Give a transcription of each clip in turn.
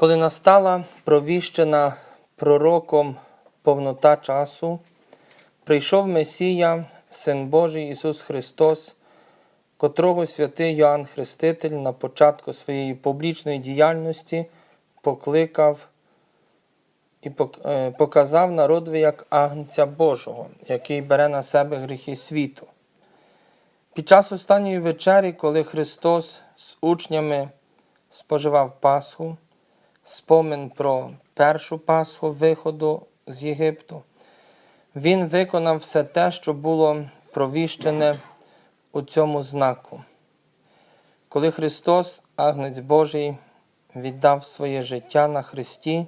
Коли настала провіщена пророком повнота часу, прийшов Месія, Син Божий Ісус Христос, котрого святий Йоанн Хреститель на початку своєї публічної діяльності покликав і е, показав народові як агнця Божого, який бере на себе гріхи світу. Під час останньої вечері, коли Христос з учнями споживав Пасху, спомин про першу Пасху виходу з Єгипту, Він виконав все те, що було провіщене у цьому знаку. Коли Христос, Агнець Божий, віддав своє життя на Христі,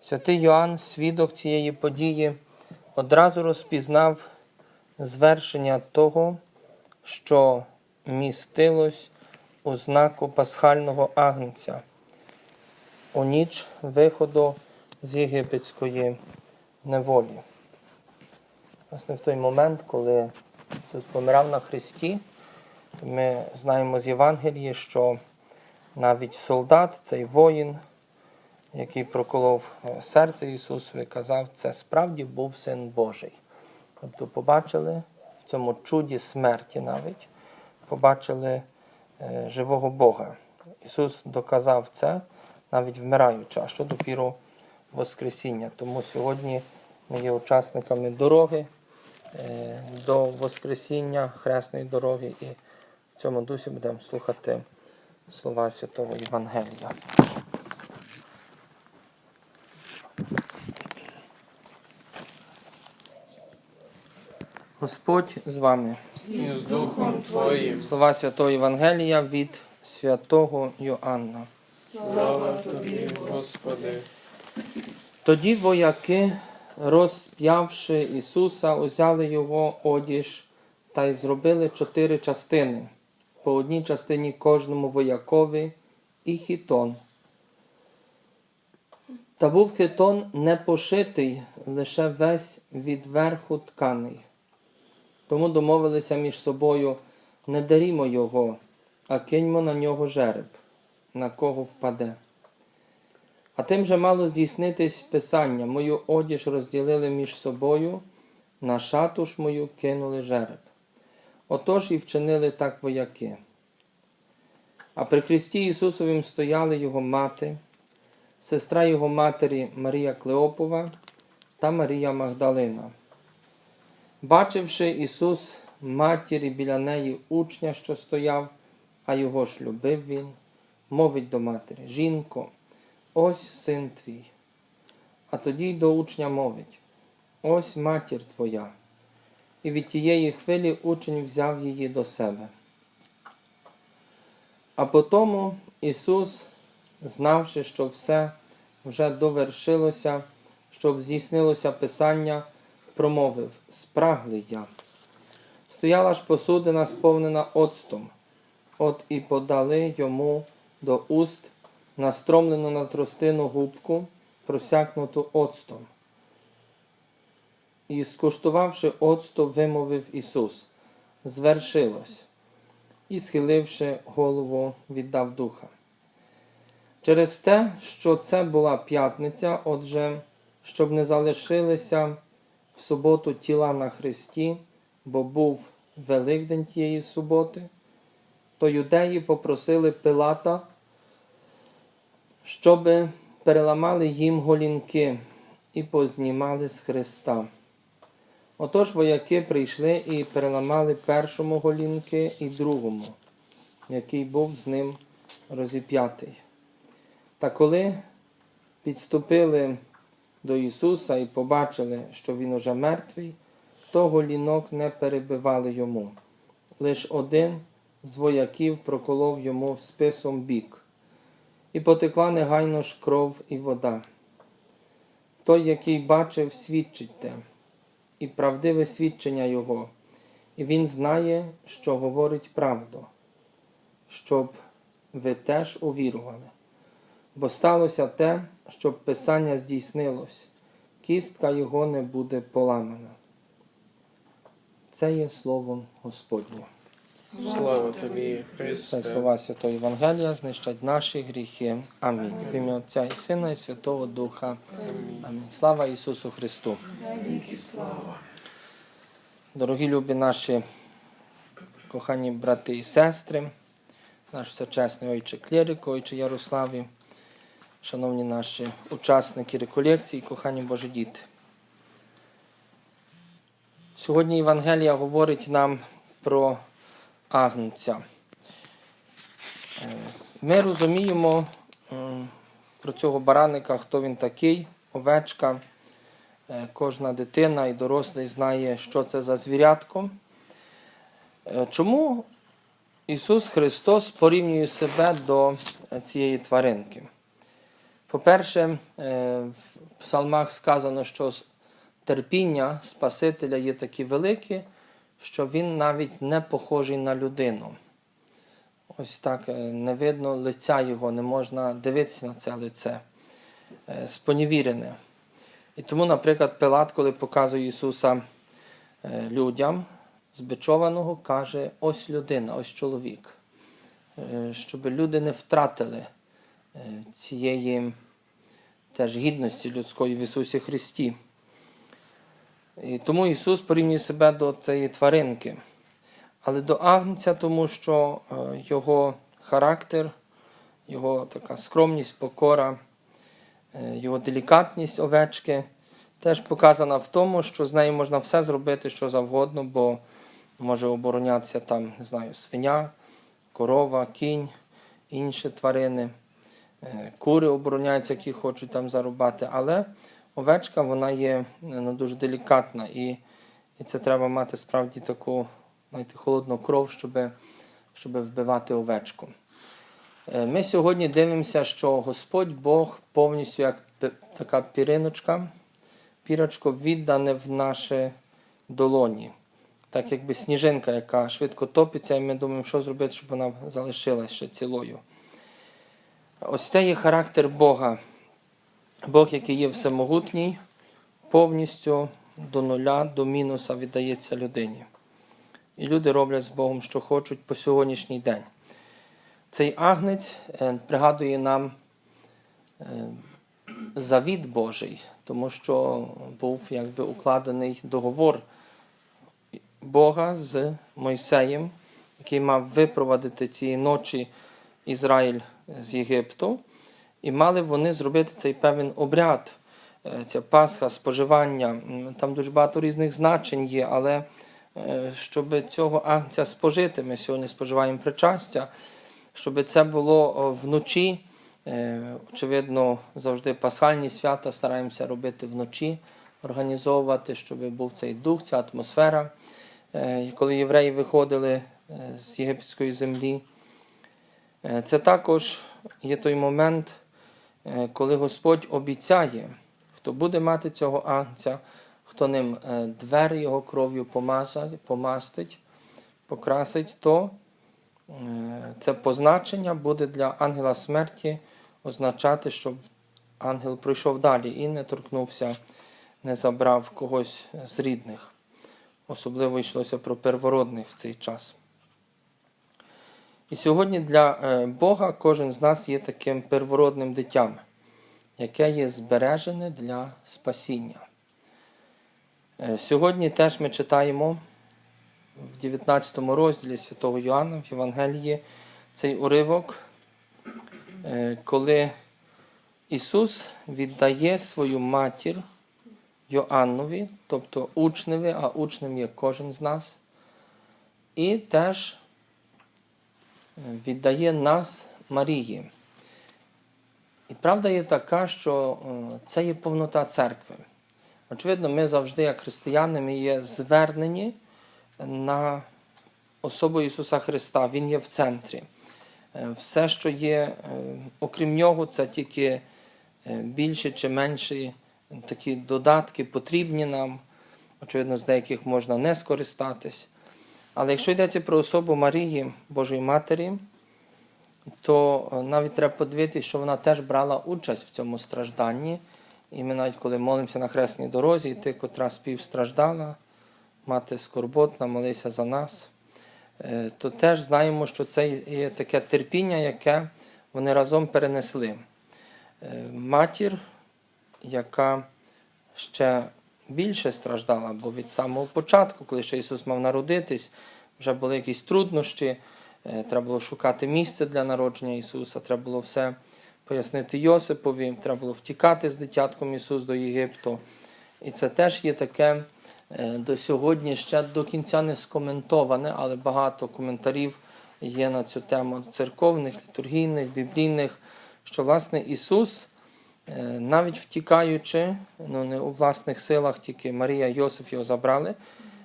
святий Йоанн, свідок цієї події, одразу розпізнав звершення того, що містилось у знаку пасхального агнця у ніч виходу з єгипетської неволі. Власне, в той момент, коли Ісус помирав на Христі, ми знаємо з Євангелії, що навіть солдат, цей воїн, який проколов е, серце Ісусові, казав, це справді був Син Божий. Тобто побачили в цьому чуді смерті навіть, побачили е, живого Бога. Ісус доказав це навіть вмираючи, а що допіру Воскресіння. Тому сьогодні ми є учасниками дороги е, до Воскресіння, хресної дороги, і в цьому дусі будемо слухати слова Святого Євангелія. Господь з вами. і з Духом Твоїм. Слова Святого Євангелія від святого Йоанна. Слава Тобі, Господи. Тоді вояки, розп'явши Ісуса, узяли його одіж та й зробили чотири частини, по одній частині кожному воякові і хітон. Та був хитон не пошитий, лише весь від верху тканий. Тому домовилися між собою не дарімо його, а киньмо на нього жереб, на кого впаде. А тим же мало здійснитись Писання, мою одіж розділили між собою, на шату ж мою кинули жереб. Отож і вчинили так вояки. А при Христі Ісусовім стояли його мати, сестра його матері Марія Клеопова та Марія Магдалина. Бачивши Ісус матірі біля неї учня, що стояв, а його ж любив він, мовить до матері: Жінко, ось син твій. А тоді й до учня мовить: Ось матір твоя. І від тієї хвилі учень взяв її до себе. А потому Ісус, знавши, що все вже довершилося, щоб здійснилося Писання, промовив: Спраглий я. Стояла ж посудина, сповнена оцтом, от і подали йому до уст настромлену на тростину губку, просякнуту оцтом. І, скуштувавши оцту, вимовив Ісус, звершилось, і, схиливши голову, віддав духа. Через те, що це була п'ятниця, отже, щоб не залишилися в суботу тіла на Христі, бо був Великдень тієї суботи, то юдеї попросили Пилата, щоби переламали їм голінки і познімали з Христа. Отож вояки прийшли і переламали першому голінки і другому, який був з ним розіп'ятий. Та коли підступили до Ісуса і побачили, що Він уже мертвий, то голінок не перебивали йому. Лиш один з вояків проколов йому списом бік, і потекла негайно ж кров і вода. Той, який бачив, свідчить те, і правдиве свідчення Його, і він знає, що говорить правду, щоб ви теж увірували. Бо сталося те, щоб Писання здійснилось, кістка його не буде поламана. Це є словом Господнє. Слава тобі, Христе. слова Святого Євангелія знищать наші гріхи. Амінь. В ім'я Отця і Сина і Святого Духа. Амінь. Слава Ісусу Христу. Дорогі любі наші кохані брати і сестри, наш всечесний ойче клірик, ойче Ярославі, шановні наші учасники реколекції, кохані Божі діти. Сьогодні Євангелія говорить нам про агнця. Е, Ми розуміємо про цього бараника, хто він такий, овечка. Е, Кожна дитина і дорослий знає, що це за звірятко. Е, Чому Ісус Христос порівнює себе до цієї тваринки? По-перше, в псалмах сказано, що терпіння Спасителя є такі великі, що він навіть не похожий на людину. Ось так е, не видно лиця його, не можна дивитися на це лице, е, споневірене. І тому, наприклад, Пилат, коли показує Ісуса е, людям збичованого, каже: ось людина, ось чоловік. Щоб люди не втратили цієї теж гідності людської в Ісусі Христі. І тому Ісус порівнює себе до цієї тваринки, але до агнця, тому що е, його характер, його така скромність, покора, е, його делікатність овечки теж показана в тому, що з нею можна все зробити, що завгодно, бо може оборонятися там, не знаю, свиня, корова, кінь, інші тварини, е, кури обороняються, які хочуть там зарубати. Але овечка вона є ну, дуже делікатна, і, і це треба мати справді таку знаєте, холодну кров, щоб, щоб вбивати овечку. Е, Ми сьогодні дивимося, що Господь Бог повністю як така піриночка, пірочко віддане в наші долоні. Так якби сніжинка, яка швидко топиться, і ми думаємо, що зробити, щоб вона залишилася ще цілою. Ось це є характер Бога. Бог, який є всемогутній, повністю до нуля, до мінуса віддається людині. І люди роблять з Богом, що хочуть по сьогоднішній день. Цей агнець е, пригадує нам е, завіт Божий, тому що був якби укладений договор Бога з Мойсеєм, який мав випровадити цієї ночі Ізраїль з Єгипту. І мали вони зробити цей певний обряд, е, ця Пасха, споживання. Там дуже багато різних значень є, але е, щоб цього агнця спожити, ми сьогодні споживаємо причастя, щоб це було вночі. Е, Очевидно, завжди пасхальні свята стараємося робити вночі, організовувати, щоб був цей дух, ця атмосфера. Коли євреї виходили з єгипетської землі, це також є той момент, коли Господь обіцяє, хто буде мати цього агнця, хто ним е, двері його кров'ю помастить, покрасить, то е, це позначення буде для ангела смерті означати, щоб ангел пройшов далі і не торкнувся, не забрав когось з рідних. Особливо йшлося про первородних в цей час. І сьогодні для е, Бога кожен з нас є таким первородним дитям, яке є збережене для спасіння. Е, Сьогодні теж ми читаємо в 19 розділі Святого Йоанна в Євангелії цей уривок, е, коли Ісус віддає свою матір Йоаннові, тобто учневі, а учнем є кожен з нас, і теж віддає нас Марії. Правда є така, що е, це є повнота церкви. Очевидно, ми завжди, як християни, ми є звернені на особу Ісуса Христа. Він є в центрі. Е, Все, що є, е, окрім нього, це тільки більше чи менші такі додатки потрібні нам. Очевидно, з деяких можна не скористатись. Але якщо йдеться про особу Марії, Божої Матері, то е, навіть треба подивитися, що вона теж брала участь в цьому стражданні. І ми навіть коли молимося на хресній дорозі, і ти, котра співстраждала, мати скорботна, молися за нас. е, то теж знаємо, що це є таке терпіння, яке вони разом перенесли. Е, Матір, яка ще більше страждала, бо від самого початку, коли ще Ісус мав народитись, вже були якісь труднощі, треба було шукати місце для народження Ісуса, треба було все пояснити Йосипові, треба було втікати з дитятком Ісус до Єгипту. І це теж є таке е, до сьогодні ще до кінця не скоментоване, але багато коментарів є на цю тему церковних, літургійних, біблійних, що власне Ісус, е, навіть втікаючи, ну не у власних силах, тільки Марія і Йосиф його забрали,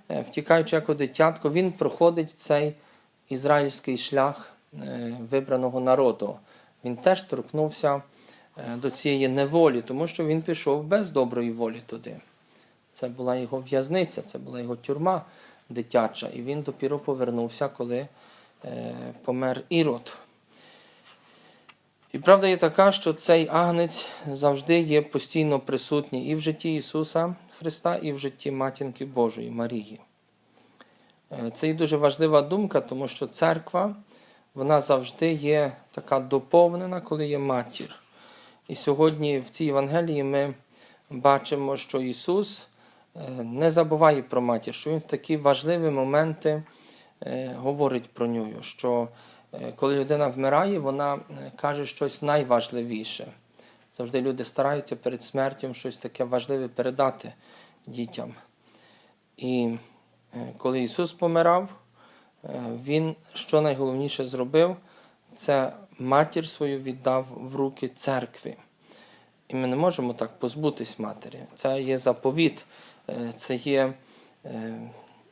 е, втікаючи як у дитятко, Він проходить цей ізраїльський шлях е, вибраного народу. Він теж торкнувся е, до цієї неволі, тому що він пішов без доброї волі туди. Це була його в'язниця, це була його тюрма дитяча. І він допіру повернувся, коли е, помер Ірод. І правда є така, що цей агнець завжди є постійно присутній і в житті Ісуса Христа, і в житті Матінки Божої Марії. Е, Це є дуже важлива думка, тому що церква вона завжди є така доповнена, коли є матір. І сьогодні в цій Євангелії ми бачимо, що Ісус е, не забуває про матір, що Він в такі важливі моменти е, говорить про нього, що коли людина вмирає, вона каже щось найважливіше. Завжди люди стараються перед смертю щось таке важливе передати дітям. І коли Ісус помирав, е, Він що найголовніше зробив, це матір свою віддав в руки церкві. І ми не можемо так позбутись матері. Це є заповіт, е, це є е,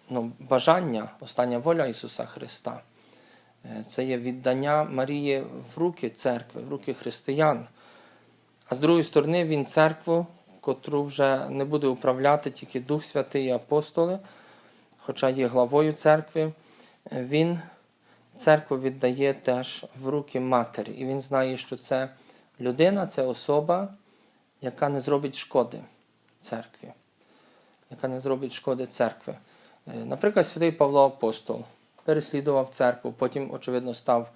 ну, бажання, остання воля Ісуса Христа. Е, Це є віддання Марії в руки церкви, в руки християн. А з другої сторони, Він церкву, котру вже не буде управляти тільки Дух Святий і апостоли, хоча є главою церкви, Він церкву віддає теж в руки матері. І він знає, що це людина, це особа, яка не зробить шкоди церкві. Яка не зробить шкоди церкви. Е, Наприклад, святий Павло Апостол переслідував церкву, потім, очевидно, став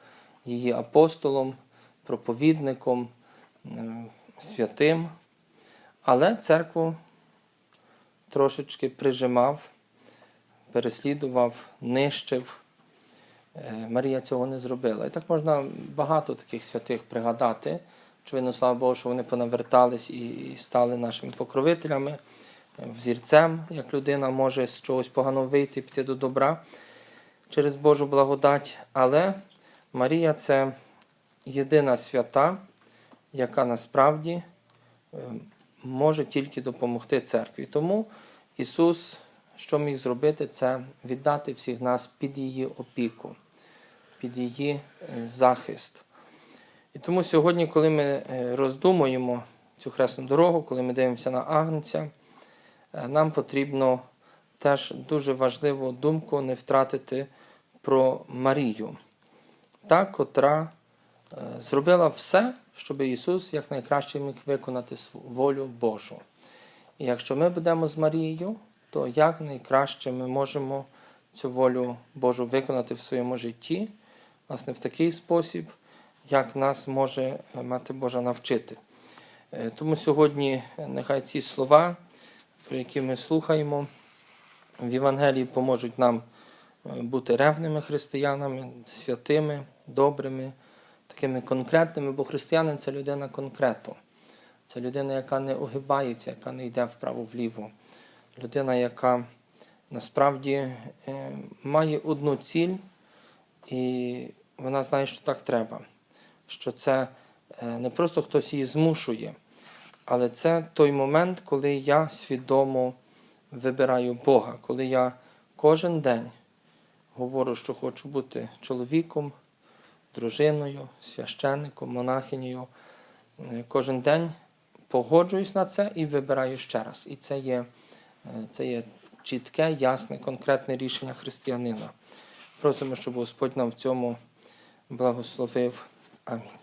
її апостолом, проповідником, е, святим. Але церкву трошечки прижимав, переслідував, нищив. Е, Марія цього не зробила. І так можна багато таких святих пригадати. Очевидно, слава Богу, що вони понавертались і стали нашими покровителями, е, взірцем, як людина може з чогось поганого вийти і піти до добра через Божу благодать. Але Марія це єдина свята, яка насправді е, може тільки допомогти церкві. Тому Ісус, що міг зробити, це віддати всіх нас під її опіку, під її е, захист. І тому сьогодні, коли ми е, роздумуємо цю хресну дорогу, коли ми дивимося на Агнця, е, нам потрібно теж дуже важливу думку не втратити про Марію, та, котра зробила все, щоб Ісус якнайкраще міг виконати волю Божу. І якщо ми будемо з Марією, то якнайкраще ми можемо цю волю Божу виконати в своєму житті, власне, в такий спосіб, як нас може е, Мати Божа навчити. Е, Тому сьогодні е, нехай ці слова, про які ми слухаємо в Євангелії, поможуть нам бути ревними християнами, святими, добрими, такими конкретними, бо християнин це людина конкрету. Це людина, яка не огибається, яка не йде вправо-вліво. Людина, яка насправді е, має одну ціль, і вона знає, що так треба. Що це е, не просто хтось її змушує, але це той момент, коли я свідомо вибираю Бога, коли я кожен день говорю, що хочу бути чоловіком, дружиною, священником, монахинею. Е, Кожен день погоджуюсь на це і вибираю ще раз. І це є, це є чітке, ясне, конкретне рішення християнина. Просимо, щоб Господь нам в цьому благословив. Амінь.